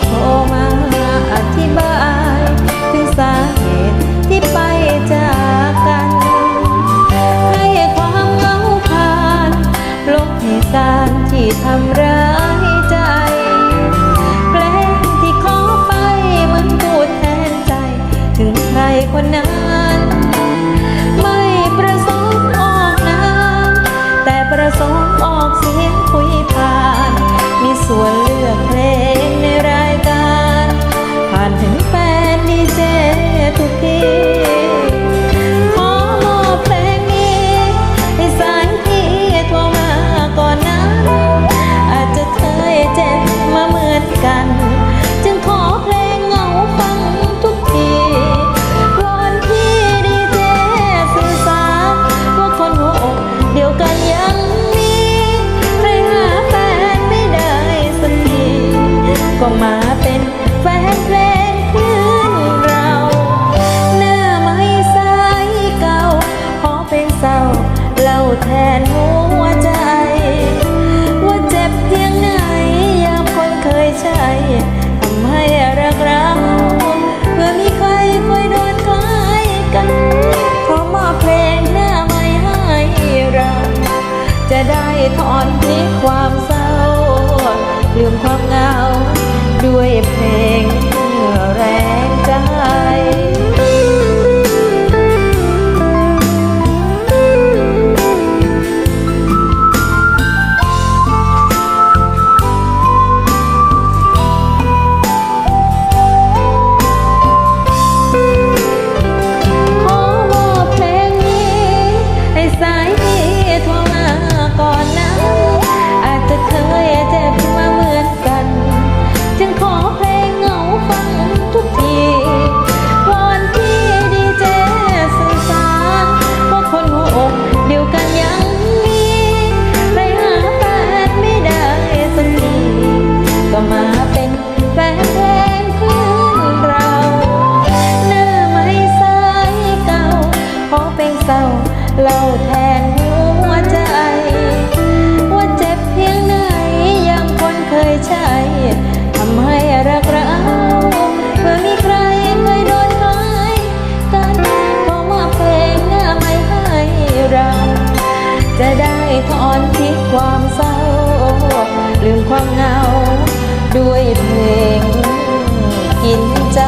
โทรมาอธิบาย ถึงสาเหตุที่ไปจากกัน ให้ความเหงาผ่านลบเหตุการณ์ที่ทำร้าย เป็นแฟนเพลงคลื่นเรา หน้าไม้สายเก่าขอเพลงเศร้าเล่าแทนหัวใจ ว่าเจ็บเพียงไหนยามคนเคยใช้ทำให้รักเราเพื่อมีใครคอยโดนคล้ายกันขอมอบเพลงหน้าไม้ให้เรา จะได้ถอนพิษความเศร้าลืมความเหงา แทนหัวใจ ว่าเจ็บเพียงไหนยังคนเคยใช้ทำให้รักเราเมื่อมีใครเคยโดนคล้ายกันขอมอบเพลงหน้าไม้ให้เรา จะได้ถอนพิษความเศร้า ลืมความเหงา ด้วยเพลงกินใจ